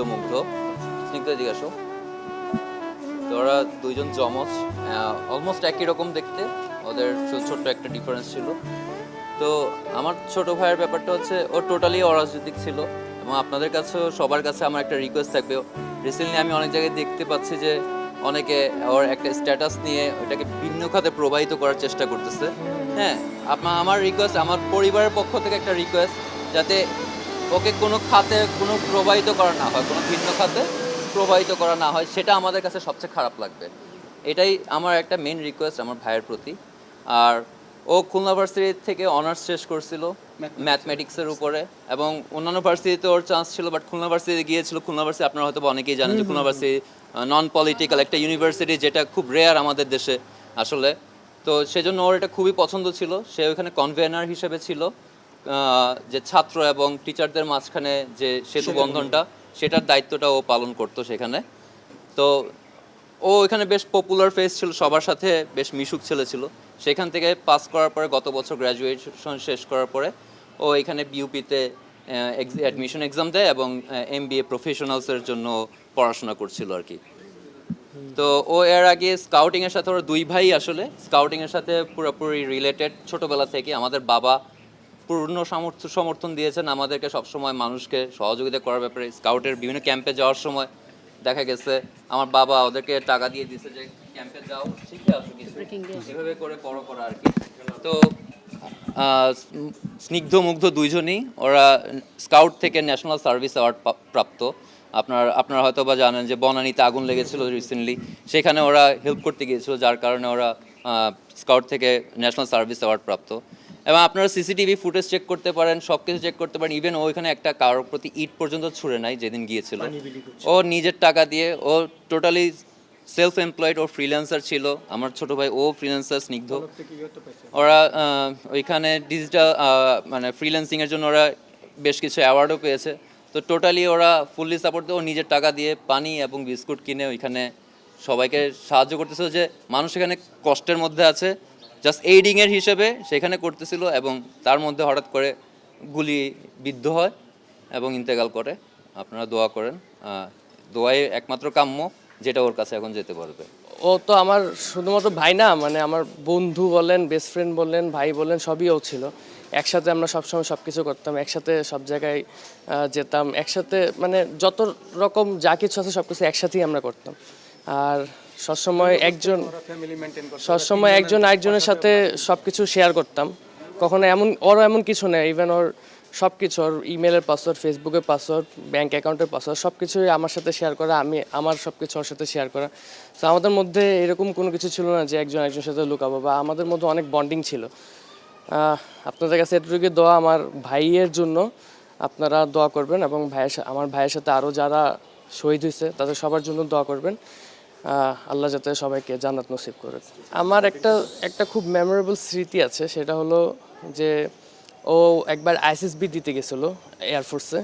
স্নিগ্ধমুগ্ধ স্নিগ্ধ জিজ্ঞাসা। ওরা দুইজন জমজ অলমোস্ট একই রকম দেখতে। ওদের ছোট্ট একটা ডিফারেন্স ছিল। তো আমার ছোট ভাইয়ের ব্যাপারটা হচ্ছে, ও টোটালি অরাজনৈতিক ছিল এবং আপনাদের কাছেও, সবার কাছে আমার একটা রিকোয়েস্ট থাকবে। রিসেন্টলি আমি অনেক জায়গায় দেখতে পাচ্ছি যে, অনেকে ওর একটা স্ট্যাটাস নিয়ে ওটাকে ভিন্ন খাতে প্রবাহিত করার চেষ্টা করতেছে। হ্যাঁ আপনার আমার রিকোয়েস্ট আমার পরিবারের পক্ষ থেকে একটা রিকোয়েস্ট যাতে ওকে কোনো খাতে কোনো প্রবাহিত করা না হয় কোনো ভিন্ন খাতে প্রবাহিত করা না হয় সেটা আমাদের কাছে সবচেয়ে খারাপ লাগবে। এটাই আমার একটা মেন রিকোয়েস্ট আমার ভাইয়ের প্রতি। আর ও খুলনা ভার্সিটি থেকে অনার্স শেষ করছিল ম্যাথমেটিক্সের উপরে এবং অন্যান্য ভার্সিটিতে ওর চান্স ছিল বাট খুলনা ভার্সিটি গিয়েছিল খুলনা ভার্সিটি আপনারা হয়তো অনেকেই জানেন যে খুলনা ভার্সিটি নন পলিটিক্যাল একটা ইউনিভার্সিটি যেটা খুব রেয়ার আমাদের দেশে আসলে। তো সেজন্য ওর এটা খুবই পছন্দ ছিল সে ওখানে কনভেনার হিসেবে ছিল। যে ছাত্র এবং টিচারদের মাঝখানে যে সেতু বন্ধনটা সেটার দায়িত্বটা ও পালন করতো সেখানে। তো ও এখানে বেশ পপুলার ফেস ছিল সবার সাথে বেশ মিশুক ছেলে ছিল। সেখান থেকে পাস করার পরে গত বছর গ্র্যাজুয়েশন শেষ করার পরে ও এখানে বিউপিতে অ্যাডমিশন এক্সাম দেয় এবং এম বি এ প্রফেশনালসের জন্য পড়াশোনা করছিল আর কি। তো ও এর আগে স্কাউটিংয়ের সাথে ওরা দুই ভাই আসলে স্কাউটিংয়ের সাথে পুরোপুরি রিলেটেড ছোটোবেলা থেকে আমাদের বাবা পূর্ণ সামর্থ্য সমর্থন দিয়েছেন। আমাদেরকে সবসময় মানুষকে সহযোগিতা করার ব্যাপারে স্কাউটের বিভিন্ন ক্যাম্পে যাওয়ার সময় দেখা গেছে। আমার বাবা ওদেরকে টাকা দিয়ে দিয়েছে যে ক্যাম্পে যাও শিখে আসো কিছু। এভাবে করে বড় করা আর কি। তো স্নিগ্ধ মুগ্ধ দুইজনই ওরা স্কাউট থেকে ন্যাশনাল সার্ভিস অ্যাওয়ার্ড প্রাপ্ত। আপনার আপনারা হয়তো বা জানেন যে বনানীতে আগুন লেগেছিল রিসেন্টলি সেখানে ওরা হেল্প করতে গিয়েছিল যার কারণে ওরা স্কাউট থেকে ন্যাশনাল সার্ভিস অ্যাওয়ার্ড প্রাপ্ত। এবং আপনারা সিসিটিভি ফুটেজ চেক করতে পারেন সব কিছু চেক করতে পারেন। ইভেন ও ওইখানে একটা কারোর প্রতি ইট পর্যন্ত ছুড়ে নাই যেদিন গিয়েছিল। ও নিজের টাকা দিয়ে ও টোটালি সেলফ এমপ্লয়েড ও ফ্রিল্যান্সার ছিল। আমার ছোট ভাই ও ফ্রিল্যান্সার স্নিগ্ধ। ওরা ওইখানে ডিজিটাল মানে ফ্রিল্যান্সিংয়ের জন্য ওরা বেশ কিছু অ্যাওয়ার্ডও পেয়েছে। তো টোটালি ওরা ফুললি সাপোর্ট দিয়ে ও নিজের টাকা দিয়ে পানি এবং বিস্কুট কিনে ওইখানে সবাইকে সাহায্য করতেছিল যে মানুষ এখানে কষ্টের মধ্যে আছে। জাস্ট এইডিং এর হিসেবে সেখানে করতেছিল এবং তার মধ্যে হঠাৎ করে গুলি বিদ্ধ হয় এবং ইন্তেকাল করে। আপনারা দোয়া করেন। দোয়াই একমাত্র কাম্য যেটা ওর কাছে এখন যেতে পারবে। ও তো আমার শুধুমাত্র ভাই না মানে আমার বন্ধু বলেন বেস্ট ফ্রেন্ড বললেন ভাই বললেন সবই ও ছিল। একসাথে আমরা সবসময় সব কিছু করতাম, একসাথে সব জায়গায় যেতাম, একসাথে মানে যত রকম যা কিছু আছে সব কিছু একসাথেই আমরা করতাম। আর সবসময় একজন সবসময় একজন আরেকজনের সাথে সব কিছু শেয়ার করতাম। কখনো এমন ওরও এমন কিছু নেই ইভেন ওর সব কিছু ওর ইমেলের পাসওয়ার্ড ফেসবুকের পাসওয়ার্ড ব্যাঙ্ক অ্যাকাউন্টের পাসওয়ার্ড সব কিছুই আমার সাথে শেয়ার করা আমি আমার সব কিছু ওর সাথে শেয়ার করা। তো আমাদের মধ্যে এরকম কোনো কিছু ছিল না যে একজন একজনের সাথে লুকাবো বা আমাদের মধ্যে অনেক বন্ডিং ছিল। আপনাদের কাছে এটুকু দোয়া আমার ভাইয়ের জন্য? আপনারা দোয়া করবেন এবং ভাইয়ের আমার ভাইয়ের সাথে আরও যারা শহীদ হয়েছে তাদের সবার জন্য দোয়া করবেন। আল্লাহ যাতে সবাইকে জান্নাত নসিব করে আমার একটা একটা খুব মেমোরেবল স্মৃতি আছে, সেটা হলো যে ও একবার আইএসএসবি দিতে গেছিল এয়ারফোর্সে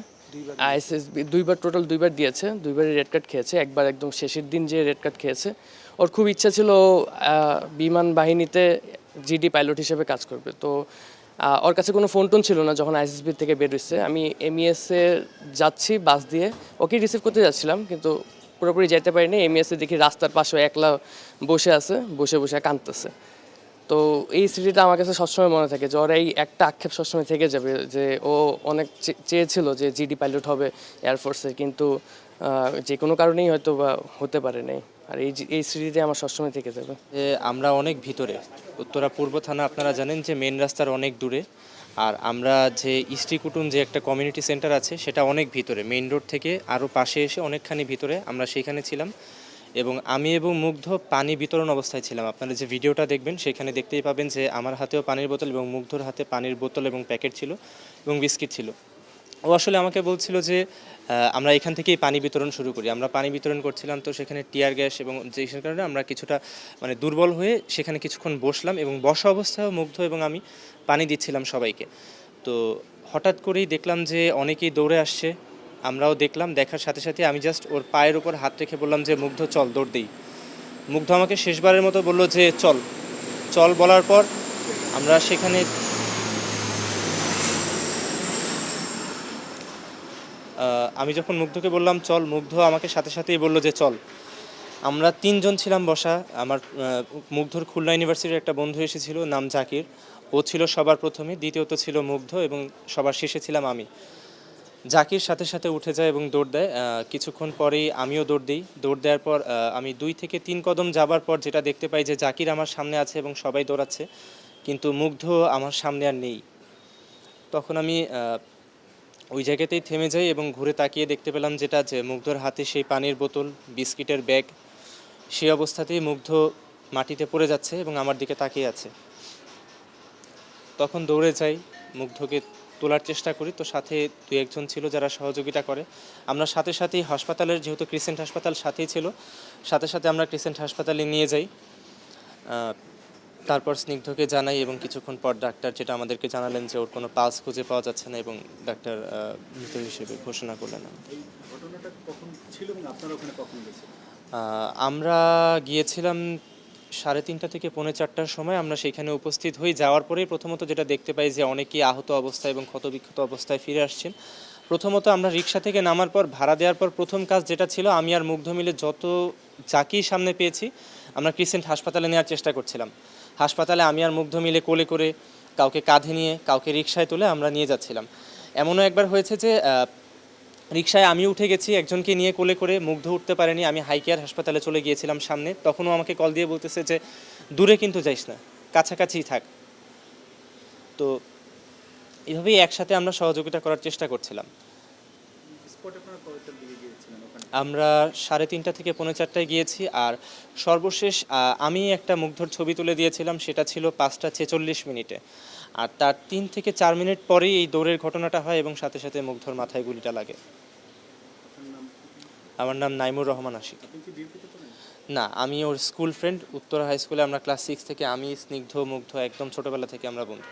আইএসএসবি দুইবার টোটাল দুইবার দিয়েছে, দুইবারই রেড কার্ড খেয়েছে, একবার একদম শেষের দিন যে রেড কার্ড খেয়েছে। ওর খুব ইচ্ছা ছিল বিমান বাহিনীতে জিডি পাইলট হিসেবে কাজ করবে। তো ওর কাছে কোনো ফোন টোন ছিল না যখন আইএসএসবি থেকে বের হয়েছে আমি এমইএসে যাচ্ছি বাস দিয়ে। ওকে রিসিভ করতে যাচ্ছিলাম, কিন্তু পুরোপুরি যেতে পারিনি। এমইএসে দেখি রাস্তার পাশে একলা বসে আছে, বসে বসে কাঁদতেছে। তো এই স্মৃতিটা আমার কাছে সবসময় মনে থাকে যে ওর এই একটা আক্ষেপ সবসময় থেকে যাবে যে ও অনেক চেয়েছিল যে জিডি পাইলট হবে এয়ারফোর্সে কিন্তু যে কোনো কারণেই হয়তো বা হতে পারে নাই। আর এই এই স্মৃতিতে আমার সবসময় থেকে যাবে। আমরা অনেক ভিতরে। উত্তরা পূর্ব থানা আপনারা জানেন যে মেন রাস্তার অনেক দূরে। আর আমরা যে ইস্টি কুটুম যে একটা কমিউনিটি সেন্টার আছে, সেটা অনেক ভিতরে মেইন রোড থেকে আরও পাশে এসে অনেকখানি ভিতরে আমরা সেইখানে ছিলাম। এবং আমি এবং মুগ্ধ পানি বিতরণ অবস্থায় ছিলাম। আপনারা যে ভিডিওটা দেখবেন, সেখানে দেখতেই পাবেন যে আমার হাতেও পানির বোতল এবং মুগ্ধর হাতে পানির বোতল এবং প্যাকেট ছিল এবং বিস্কিট ছিল। ও আসলে আমাকে বলছিল যে আমরা এখান থেকেই পানি বিতরণ শুরু করি। আমরা পানি বিতরণ করছিলাম তো সেখানে টিয়ার গ্যাস এবং যে কারণে আমরা কিছুটা মানে দুর্বল হয়ে সেখানে কিছুক্ষণ বসলাম এবং বসা অবস্থায়ও মুগ্ধ এবং আমি পানি দিচ্ছিলাম সবাইকে। তো হঠাৎ করেই দেখলাম যে অনেকেই দৌড়ে আসছে, আমরাও দেখলাম, দেখার সাথে সাথে আমি জাস্ট ওর পায়ের উপর হাত রেখে বললাম যে, মুগ্ধ, চল, দৌড় দিই। মুগ্ধ আমাকে শেষবারের মতো বলল যে, চল। চল বলার পর আমরা সেখানে আমি যখন মুগ্ধকে বললাম, চল, মুগ্ধ আমাকে সাথে সাথেই বলল যে চল। আমরা তিনজন ছিলাম বসা। আমার মুগ্ধর খুলনা ইউনিভার্সিটির একটা বন্ধু এসেছিল, নাম জাকির। ও ছিল সবার প্রথমে, দ্বিতীয়ত ছিল মুগ্ধ এবং সবার শেষে ছিলাম আমি। জাকির সাথে সাথে উঠে যায় এবং দৌড় দেয়। কিছুক্ষণ পরেই আমিও দৌড় দিই। দৌড় দেওয়ার পর আমি দুই থেকে তিন কদম যাবার পর যেটা দেখতে পাই যে জাকির আমার সামনে আছে এবং সবাই দৌড়াচ্ছে। কিন্তু মুগ্ধ আমার সামনে আর নেই। তখন আমি ওই জায়গাতেই থেমে যাই এবং ঘুরে তাকিয়ে দেখতে পেলাম যেটা যে মুগ্ধর হাতে সেই পানির বোতল, বিস্কিটের ব্যাগ, সেই অবস্থাতেই মুগ্ধ মাটিতে পড়ে যাচ্ছে এবং আমার দিকে তাকিয়ে আছে। তখন দৌড়ে যাই, মুগ্ধকে তোলার চেষ্টা করি। তো সাথে দু একজন ছিল যারা সহযোগিতা করে। আমরা সাথে সাথেই হাসপাতালের, যেহেতু ক্রিসেন্ট হাসপাতাল সাথেই ছিল, সাথে সাথে আমরা ক্রিসেন্ট হাসপাতালে নিয়ে যাই। তারপর স্নিগ্ধকে জানাই এবং কিছুক্ষণ পর ডাক্তার যেটা আমাদেরকে জানালেন যে ওর কোনো পাস খুঁজে পাওয়া যাচ্ছে না এবং ডাক্তার মৃত হিসেবে ঘোষণা করলেন। আমরা গিয়েছিলাম সাড়ে তিনটা থেকে পৌনে চারটার সময়। আমরা সেখানে উপস্থিত হই। যাওয়ার পরেই প্রথমত যেটা দেখতে পাই যে অনেকেই আহত অবস্থায় এবং ক্ষতবিক্ষত অবস্থায় ফিরে আসছেন। প্রথমত আমরা রিক্সা থেকে নামার পর ভাড়া দেওয়ার পর প্রথম কাজ যেটা ছিল আমি আর মুগ্ধ মিলে যত যাকেই সামনে পেয়েছি আমরা ক্রিসেন্ট হাসপাতালে নেওয়ার চেষ্টা করছিলাম। হাসপাতালে আমি আর মুগ্ধ মিলে কোলে করে কাউকে কাঁধে নিয়ে, কাউকে রিক্সায় তুলে আমরা নিয়ে যাচ্ছিলাম। এমনও একবার হয়েছে যে রিক্সায় আমি উঠে গেছি, একজনকে নিয়ে কোলে করে, মুগ্ধ উঠতে পারেনি। আমি হাইকেয়ার হাসপাতালে চলে গিয়েছিলাম সামনে। তখনও আমাকে কল দিয়ে বলতেছে যে, দূরে কিন্তু যাইস না, কাছাকাছিই থাক। তো, এভাবেই একসাথে আমরা সহযোগিতা করার চেষ্টা করছিলাম। আমরা সাড়ে তিনটা থেকে পৌনে চারটায় গিয়েছি আর সর্বশেষ আমি একটা মুগ্ধর ছবি তুলে দিয়েছিলাম সেটা ছিল পাঁচটা ছেচল্লিশ মিনিটে। আর তার তিন থেকে চার মিনিট পরেই এই দৌড়ের ঘটনাটা হয় এবং সাথে সাথে মুগ্ধর মাথায় গুলিটা লাগে। আমার নাম নাইমুর রহমান আশিক। না আমি ওর স্কুল ফ্রেন্ড উত্তরা হাই স্কুলে আমরা ক্লাস সিক্স থেকে আমি স্নিগ্ধ মুগ্ধ একদম ছোটবেলা থেকে আমরা বন্ধু।